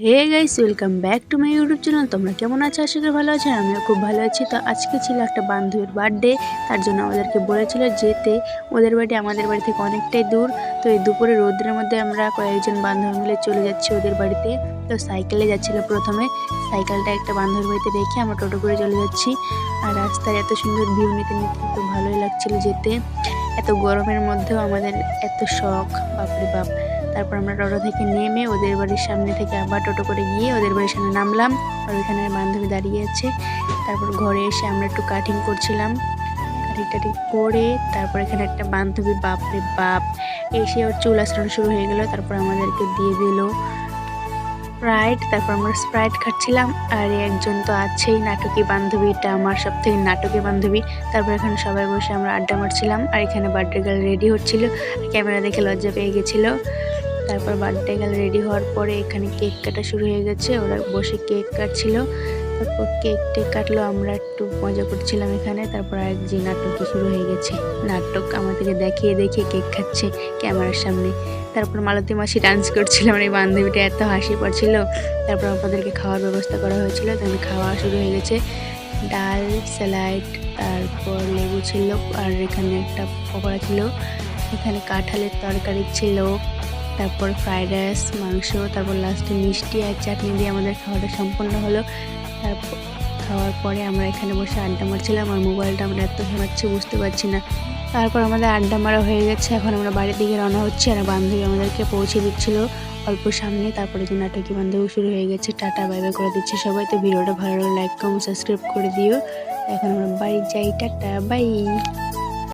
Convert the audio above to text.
Hey guys welcome back to my YouTube channel তোমরা কেমন আছো? আশা করি ভালো আছো, আমিও খুব ভালো আছি। তো আজকে ছিল একটা বান্ধবীর বার্থডে তার জন্য আমাদেরকে বলেছিল যেতে। ওদের বাড়ি আমাদের বাড়ি থেকে অনেকটাই দূর। তো এই দুপুরে রোদ্রের মধ্যে আমরা কয়েকজন বান্ধবী মিলে চলে যাচ্ছি ওদের বাড়িতে। তো সাইকেলে যাচ্ছিল প্রথমে। সাইকেলটা একটা বান্ধবীর বাড়িতে রেখে আমরা টোটো করে চলে যাচ্ছি। আর রাস্তায় এত সুন্দর ভিউ নিতে নিতে তো ভালোই লাগছিল যেতে। এত গরমের মধ্যেও আমাদের এত শখ। বাপরে বাপ। তারপর আমরা টোটো থেকে নেমে ওদের বাড়ির সামনে থেকে আবার টোটো করে গিয়ে ওদের বাড়ির সামনে নামলাম। আর ওইখানে বান্ধবী দাঁড়িয়ে আছে। তারপর ঘরে এসে আমরা একটু কাটিং করছিলাম। কাটিং টাটিং করে তারপর এখানে একটা বান্ধবী, বাপরে বাপ, এসে ওর চুল আঁচড়ানো শুরু হয়ে গেল। তারপর আমাদেরকে দিয়ে দিল স্প্রাইট তারপর আমরা স্প্রাইট খাচ্ছিলাম। আর একজন তো আছেই, নাটকী বান্ধবী। এটা আমার সব থেকে নাটকী বান্ধবী। তারপর এখানে সবাই বসে আমরা আড্ডা মারছিলাম। আর এখানে বার্থডে গার্ল রেডি হচ্ছিল। ক্যামেরা দেখে লজ্জা পেয়ে গেছিল। তারপর বার্থডে গেল রেডি হওয়ার পরে এখানে কেক কাটা শুরু হয়ে গেছে। ওরা বসে কেক কাটছিল। তারপর কেক টেক কাটলো, আমরা একটু মজা করছিলাম এখানে। তারপর আর যে নাটকই শুরু হয়ে গেছে। নাটক আমাদেরকে দেখিয়ে দেখিয়ে কেক খাচ্ছে ক্যামেরার সামনে। তারপর মালতী মাসি ডান্স করছিল আমার এই বান্ধবীটা এত হাসি পাচ্ছিল তারপর আমাদেরকে খাওয়ার ব্যবস্থা করা হয়েছিল। তখন খাওয়া শুরু হয়ে গেছে। ডাল স্যালাড তারপর লেবু ছিল, আর এখানে একটা পকোড়া ছিল। এখানে কাঁঠালের তরকারি ছিল। তারপর ফ্রাইড রাইস মাংস, তারপর লাস্টে মিষ্টি আর চাটনি দিয়ে আমাদের খাওয়াটা সম্পূর্ণ হলো। তারপর খাওয়ার পরে আমরা এখানে বসে আড্ডা মারছিলাম আর মোবাইলটা আমরা এত ঘেমাচ্ছি বুঝতে পারছি না। তারপর আমাদের আড্ডা মারা হয়ে গেছে, এখন আমরা বাড়ির দিকে রওনা হচ্ছি আর বান্ধবী আমাদেরকে পৌঁছে দিচ্ছিল অল্প সামনে। তারপরে যে নাটকি বান্ধবী শুরু হয়ে গেছে, টাটা বাই বাই করে দিচ্ছে সবাই। তো ভিডিওটা ভালো লাইক কমেন্ট সাবস্ক্রাইব করে দিও। এখন আমরা বাড়ি যাই, টাটা বাই